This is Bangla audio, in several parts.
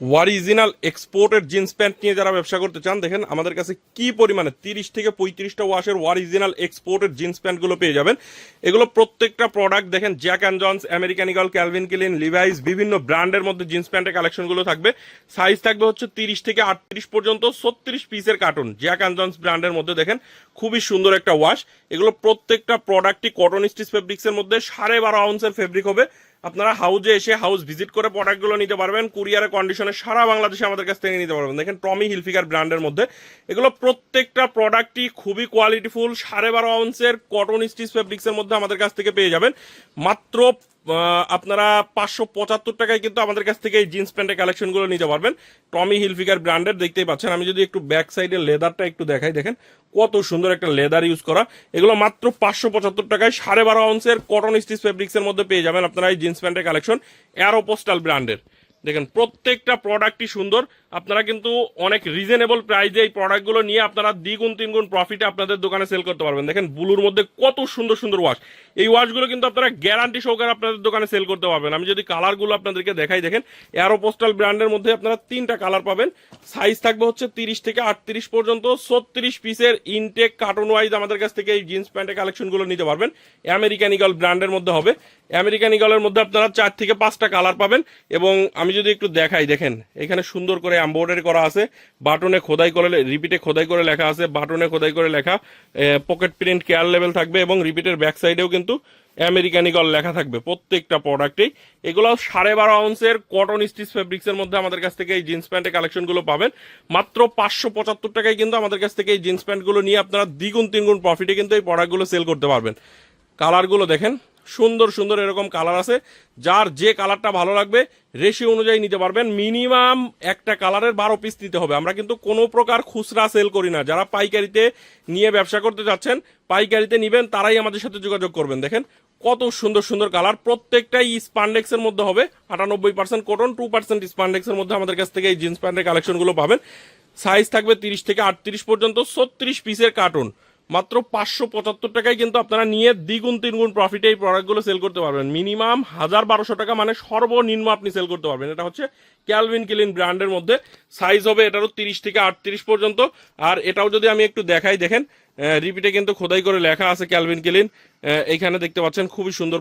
অরিজিনাল এক্সপোর্টেড জিন্স প্যান্ট নিয়ে যারা ব্যবসা করতে চান, দেখেন আমাদের কাছে কি পরিমাণে তিরিশ থেকে পঁয়ত্রিশটা ওয়াশের অরিজিনাল এক্সপোর্টেড জিন্স প্যান্টগুলো পেয়ে যাবেন। এগুলো প্রত্যেকটা প্রোডাক্ট দেখেন Jack and Jones American Calvin Klein Levi's বিভিন্ন ব্র্যান্ডের মধ্যে জিন্স প্যান্টের কালেকশনগুলো থাকবে। সাইজ থাকবে হচ্ছে তিরিশ থেকে আটত্রিশ পর্যন্ত, ছত্রিশ পিসের কার্টুন জ্যাক অ্যান্ড জন্স ব্র্যান্ডের মধ্যে দেখেন, খুবই সুন্দর একটা ওয়াশ এগুলো প্রত্যেকটা প্রোডাক্টই কটন স্টিচ ফেব্রিক্সের মধ্যে সাড়ে বারো আউন্সের ফেব্রিক হবে। আপনারা হাউজে এসে হাউস ভিজিট করে প্রোডাক্টগুলো নিতে পারবেন কুরিয়ারে কন্ডিশনে সারা বাংলাদেশে আমাদের কাছ থেকে নিতে পারবেন। দেখেন টমি হিলফিকার ব্র্যান্ডের মধ্যে। এগুলো প্রত্যেকটা প্রোডাক্টই খুবই কোয়ালিটিফুল সাড়ে বারো আউন্সের কটন স্টিচ ফেব্রিক্সের মধ্যে আমাদের কাছ থেকে পেয়ে যাবেন। মাত্র আপনারা পাঁচশো পঁচাত্তর টাকায় কিন্তু আমাদের কাছ থেকে এই জিন্স প্যান্টের কালেকশনগুলো নিতে পারবেন। টমি হিলফিকার ব্র্যান্ডের দেখতেই পাচ্ছেন। আমি যদি একটু ব্যাক সাইডের লেদারটা একটু দেখাই, দেখেন কত সুন্দর একটা লেদার ইউজ করা। এগুলো মাত্র পাঁচশো পঁচাত্তর টাকায় সাড়ে বারো আউন্সের কটন স্টিচ ফেব্রিক্সের মধ্যে পেয়ে যাবেন আপনারা এই জিন্স প্যান্টের কালেকশন অ্যারোপোস্টাল ব্র্যান্ডের দেখেন, প্রত্যেকটা প্রোডাক্টই সুন্দর। আপনারা কিন্তু অনেক রিজনেবল প্রাইসে এই প্রোডাক্টগুলো নিয়ে আপনারা দ্বিগুণ, তিনগুণ প্রফিটে আপনাদের দোকানে সেল করতে পারবেন। দেখেন, ব্লুর মধ্যে কত সুন্দর সুন্দর ওয়াশ এই ওয়াশগুলো কিন্তু আপনারা গ্যারান্টি সহকারে আপনাদের দোকানে সেল করতে পারবেন। আমি যদি কালারগুলো আপনাদেরকে দেখাই, দেখেন অ্যারোপোস্টাল ব্র্যান্ডের মধ্যে আপনারা তিনটা কালার পাবেন। সাইজ থাকবে হচ্ছে তিরিশ থেকে আটত্রিশ পর্যন্ত। ছত্রিশ পিসের ইনটেক কার্টুন ওয়াইজ আমাদের কাছ থেকে এই জিন্স প্যান্টের কালেকশনগুলো নিতে পারবেন। আমেরিকান ইগল ব্র্যান্ডের মধ্যে হবে। আমেরিকান ইগলের মধ্যে আপনারা চার থেকে পাঁচটা কালার পাবেন। এবং আমি যদি একটু দেখাই, দেখেন, এখানে সুন্দর করে এম্বয়ডারি করা আছে। বাটনে খোদাই করে রিপিটে খোদাই করে লেখা আছে। বাটনে খোদাই করে লেখা পকেট প্রিন্ট কেয়ার লেভেল থাকবে এবং রিপিটের ব্যাক সাইডেও কিন্তু আমেরিকান ইগল লেখা থাকবে প্রত্যেকটা প্রোডাক্টেই এগুলো সাড়ে বারো আউন্সের কটন স্টিচ ফেব্রিক্সের মধ্যে আমাদের কাছ থেকে এই জিন্স প্যান্টের কালেকশনগুলো পাবেন। মাত্র পাঁচশো পঁচাত্তর টাকায় কিন্তু আমাদের কাছ থেকে এই জিন্স প্যান্টগুলো নিয়ে আপনারা দ্বিগুণ তিনগুণ প্রফিটে কিন্তু এই প্রোডাক্টগুলো সেল করতে পারবেন। কালারগুলো দেখেন। সুন্দর সুন্দর এরকম কালার আছে। যার যে কালারটা ভালো লাগবে রেশি অনুযায়ী নিতে পারবেন। মিনিমাম একটা কালারের বারো পিস নিতে হবে। আমরা কিন্তু কোনো প্রকার খুচরা সেল করি না। যারা পাইকারিতে নিয়ে ব্যবসা করতে যাচ্ছেন, পাইকারিতে নিবেন, তারাই আমাদের সাথে যোগাযোগ করবেন। দেখেন কত সুন্দর সুন্দর কালার প্রত্যেকটাই স্পান্ডেক্সের মধ্যে হবে। আটানব্বই পার্সেন্ট কটন টু পার্সেন্ট স্পান্ডেক্সের মধ্যে আমাদের কাছ থেকে এই জিন্স প্যান্টের কালেকশনগুলো পাবেন। সাইজ থাকবে তিরিশ থেকে আটত্রিশ পর্যন্ত, ছত্রিশ পিসের কার্টুন মাত্র পাঁচশো পঁচাত্তর টাকায় কিন্তু আপনারা নিয়ে দ্বিগুণ, তিনগুণ প্রফিটে এই প্রোডাক্টগুলো সেল করতে পারবেন। মিনিমাম হাজার বারোশো টাকা মানে সর্বনিম্ন আপনি সেল করতে পারবেন। এটা হচ্ছে ক্যালভিন কিলিন ব্র্যান্ডের মধ্যে। সাইজ হবে এটারও তিরিশ থেকে আটত্রিশ পর্যন্ত। আর এটাও যদি আমি একটু দেখাই, দেখেন রিপিটে কিন্তু খোদাই করে লেখা আছে ক্যালভিন কিলিন এইখানে দেখতে পাচ্ছেন খুবই সুন্দর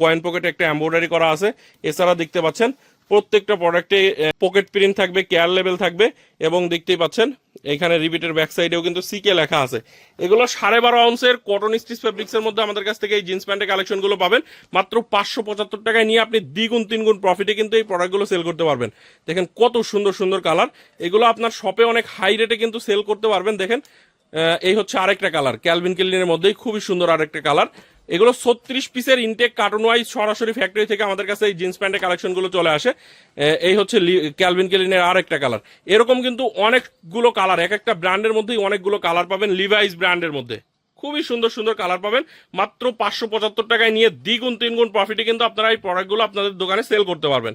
কয়েন পকেটে একটা এম্ব্রয়ডারি করা আছে। এছাড়া দেখতে পাচ্ছেন প্রত্যেকটা প্রোডাক্টে পকেট প্রিন্ট থাকবে কেয়ার লেভেল থাকবে এবং দেখতেই পাচ্ছেন, এখানে রিপিটের ব্যাক সাইডেও কিন্তু সিকে লেখা আছে। এগুলো সাড়ে বারো আউন্সের কটন স্টিচ ফেব্রিক্সের মধ্যে আমাদের কাছ থেকে এই জিন্স প্যান্টের কালেকশনগুলো পাবেন। মাত্র পাঁচশো পঁচাত্তর টাকায় নিয়ে আপনি দ্বিগুণ, তিনগুণ প্রফিটে কিন্তু এই প্রোডাক্টগুলো সেল করতে পারবেন। দেখেন কত সুন্দর সুন্দর কালার এগুলো আপনার শপে অনেক হাই রেটে কিন্তু সেল করতে পারবেন। দেখেন এই হচ্ছে আরেকটা কালার ক্যালভিন কিলিনের মধ্যেই খুবই সুন্দর আরেকটা কালার এগুলো ছত্রিশ পিসের ইনটেক কার্টুন ওয়াইজ সরাসরি ফ্যাক্টরি থেকে আমাদের কাছে এই জিন্স প্যান্টের কালেকশনগুলো চলে আসে। এই হচ্ছে ক্যালভিন কেলিনের আর একটা কালার এরকম কিন্তু অনেকগুলো কালার এক একটা ব্র্যান্ডের মধ্যেই অনেকগুলো কালার পাবেন লিভাইস ব্র্যান্ডের মধ্যে। খুবই সুন্দর সুন্দর কালার পাবেন। মাত্র পাঁচশো পঁচাত্তর টাকায় নিয়ে দ্বিগুণ, তিনগুণ প্রফিটে কিন্তু আপনারা এই প্রোডাক্টগুলো আপনাদের দোকানে সেল করতে পারবেন।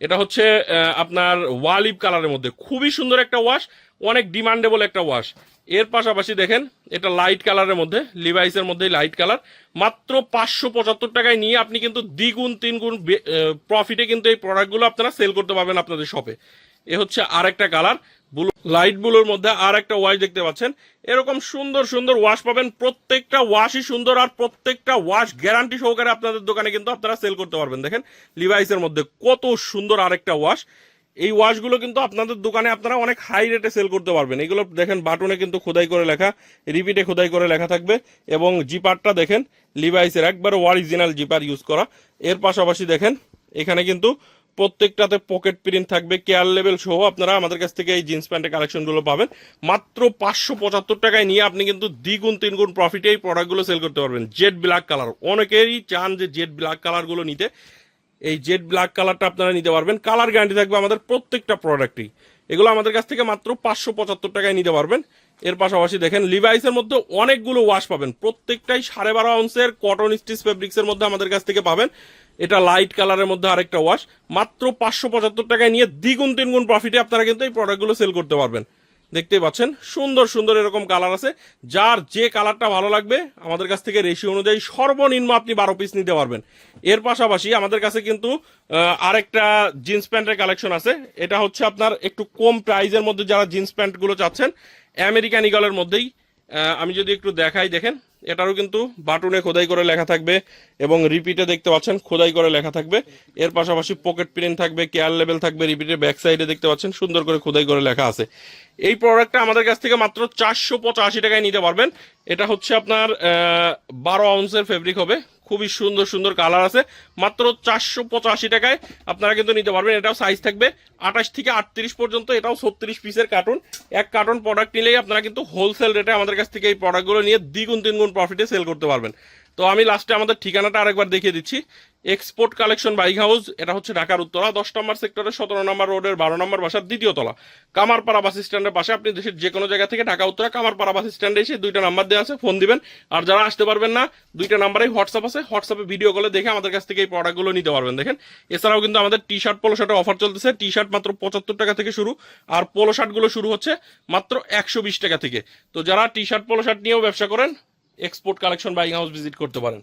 এটা হচ্ছে আপনার ওয়ালিভ কালারের মধ্যে। খুবই সুন্দর একটা ওয়াশ অনেক ডিমান্ডেবল একটা ওয়াশ এর পাশাপাশি দেখেন, এটা লাইট কালারের মধ্যে লিভাইসের মধ্যে লাইট কালার মাত্র পাঁচশো পঁচাত্তর টাকায় নিয়ে আপনি কিন্তু দ্বিগুণ, তিনগুণ প্রফিটে কিন্তু এই প্রোডাক্টগুলো আপনারা সেল করতে পারবেন আপনাদের শপে এ হচ্ছে আরেকটা কালার, ব্লু, লাইট ব্লুর মধ্যে আর একটা ওয়াশ দেখতে পাচ্ছেন। এরকম সুন্দর সুন্দর ওয়াশ পাবেন, প্রত্যেকটা ওয়াশই সুন্দর আর প্রত্যেকটা ওয়াশ গ্যারান্টি সহকারে আপনাদের দোকানে কিন্তু আপনারা সেল করতে পারবেন। দেখেন লিভাইসের মধ্যে কত সুন্দর আরেকটা ওয়াশ। এই ওয়াশগুলো কিন্তু আপনাদের দোকানে আপনারা অনেক হাই রেটে সেল করতে পারবেন। এগুলো দেখেন বাটনে কিন্তু খোদাই করে লেখা রিপিটে খোদাই করে লেখা থাকবে এবং জিপারটা দেখেন লিভাইসের একবারে অরিজিনাল জিপার ইউজ করা। এর পাশাপাশি দেখেন, এখানে কিন্তু প্রত্যেকটাতে পকেট প্রিন্ট থাকবে কেয়ার লেভেল সহ আপনারা আমাদের কাছ থেকে এই জিন্স প্যান্টের কালেকশনগুলো পাবেন। মাত্র পাঁচশো পঁচাত্তর টাকায় নিয়ে আপনি কিন্তু দ্বিগুণ, তিনগুণ প্রফিটে এই প্রোডাক্টগুলো সেল করতে পারবেন। জেড ব্ল্যাক কালার অনেকেরই চান যে জেড ব্ল্যাক কালারগুলো নিতে। এই জেড ব্ল্যাক কালারটা আপনারা নিতে পারবেন। কালার গ্যারান্টি থাকবে আমাদের প্রত্যেকটা প্রোডাক্টই এগুলো আমাদের কাছ থেকে মাত্র পাঁচশো পঁচাত্তর টাকায় নিতে পারবেন। এর পাশাপাশি দেখেন লিভাইসের মধ্যে অনেকগুলো ওয়াশ পাবেন। প্রত্যেকটাই সাড়ে বারো আউন্সের কটন স্টিচ ফেব্রিক্সের মধ্যে আমাদের কাছ থেকে পাবেন। এটা লাইট কালারের মধ্যে আরেকটা ওয়াশ মাত্র পাঁচশো পঁচাত্তর টাকায় নিয়ে দ্বিগুণ তিনগুণ প্রফিটে আপনারা কিন্তু এই প্রোডাক্টগুলো সেল করতে পারবেন। দেখতেই পাচ্ছেন, সুন্দর সুন্দর এরকম কালার আছে। যার যে কালারটা ভালো লাগবে, আমাদের কাছ থেকে রেশিও অনুযায়ী সর্বনিম্ন আপনি বারো পিস নিতে পারবেন। এর পাশাপাশি আমাদের কাছে কিন্তু আরেকটা জিন্স প্যান্টের কালেকশন আছে। এটা হচ্ছে আপনার একটু কম প্রাইজের মধ্যে যারা জিন্স প্যান্টগুলো চাচ্ছেন আমেরিকান ইগলের মধ্যেই আমি যদি একটু দেখাই, দেখেন। এটারও কিন্তু বাটনে খোদাই করে লেখা থাকবে এবং রিপিটে দেখতে পাচ্ছেন, খোদাই করে লেখা থাকবে। এর পাশাপাশি পকেট প্রিন্ট থাকবে কেয়ার লেভেল থাকবে রিপিটের ব্যাক সাইডে দেখতে পাচ্ছেন, সুন্দর করে খোদাই করে লেখা আছে। এই প্রোডাক্টটা আমাদের কাছ থেকে মাত্র চারশো পঁচাশি টাকায় নিতে পারবেন। এটা হচ্ছে আপনার বারো আউন্সের ফেব্রিক হবে। খুবই সুন্দর সুন্দর কালার আছে। মাত্র চারশো পঁচাশি টাকায় আপনারা কিন্তু নিতে পারবেন। এটাও সাইজ থাকবে আঠাশ থেকে আটত্রিশ পর্যন্ত। এটাও ছত্রিশ পিসের কার্টুন এক কার্টুন প্রোডাক্ট নিলেই আপনারা কিন্তু হোলসেল রেটে আমাদের কাছ থেকে এই প্রোডাক্টগুলো নিয়ে দ্বিগুণ, তিনগুণ প্রফিটে সেল করতে পারবেন। তো আমি লাস্টে আমাদের ঠিকানাটা আরেকবার দেখিয়ে দিচ্ছি। এক্সপোর্ট কালেকশন বাইক হাউস এটা হচ্ছে ঢাকার উত্তরা, দশ নম্বর সেক্টরের সতেরো নম্বর রোডের, বারো নম্বর বাসার দ্বিতীয় তলা। কামারপাড়া বাস স্ট্যান্ডের পাশে আপনি দেশের যে কোনো জায়গা থেকে ঢাকা, উত্তরা, কামারপাড়া বাস স্ট্যান্ডে এসে দুইটা নাম্বার দেওয়া আছে, ফোন দিবেন। আর যারা আসতে পারবেন না, দুইটা নাম্বারেই হোয়াটসঅ্যাপ আছে। হোয়াটসঅ্যাপে ভিডিও কলে দেখে আমাদের কাছ থেকে এই প্রোডাক্টগুলো নিতে পারবেন, দেখেন। এছাড়াও কিন্তু আমাদের টি শার্ট পোলো শার্টের অফার চলতেছে। টি শার্ট মাত্র পঁচাত্তর টাকা থেকে শুরু, আর পোলো শার্টগুলো শুরু হচ্ছে মাত্র একশো বিশ টাকা থেকে। তো যারা টি শার্ট পোলো শার্ট নিয়েও ব্যবসা করেন export collection buying house visit করতে পারেন।